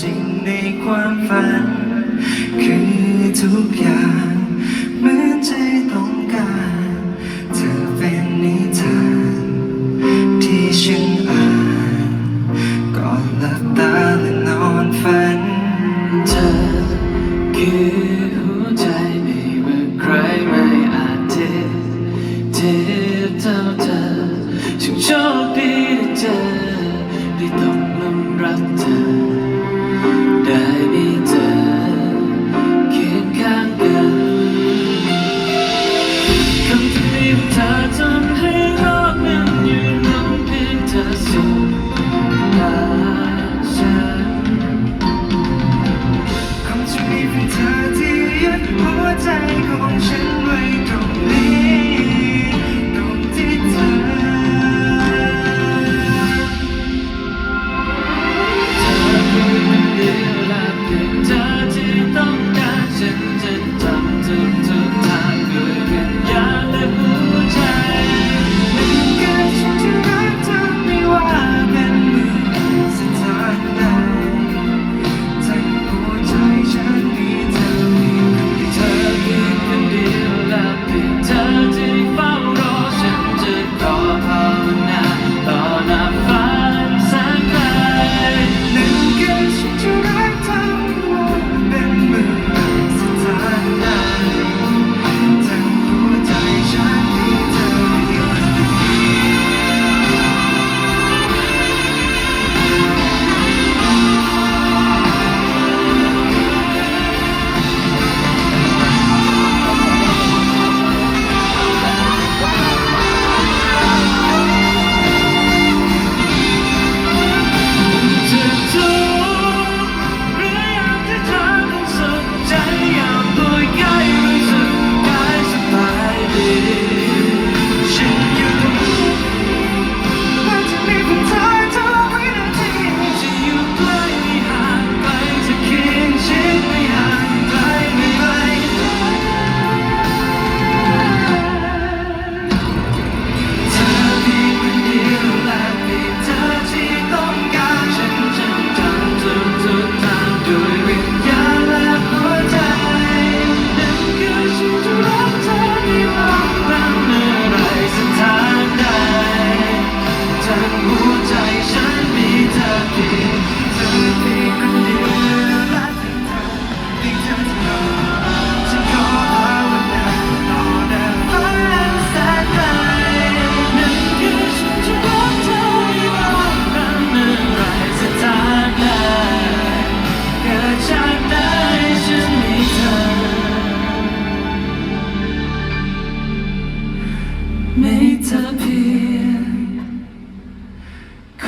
จริงในความฝัน คือทุกอย่างเหมือนใจต้องการ เธอเป็นนิทาน ที่ฉันอ่านก่อนหลับตาและนอนฝัน เธอคือหัวใจไม่ว่าใครไม่อาจเทียบเทียบเท่าเธอฉันโชคดีได้เจอได้ตกหลุมรักเธอ ได้มีเธอเคียงข้างกันคำที่มีเธอจำ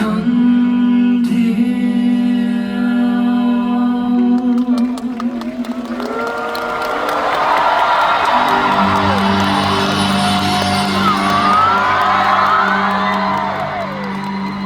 come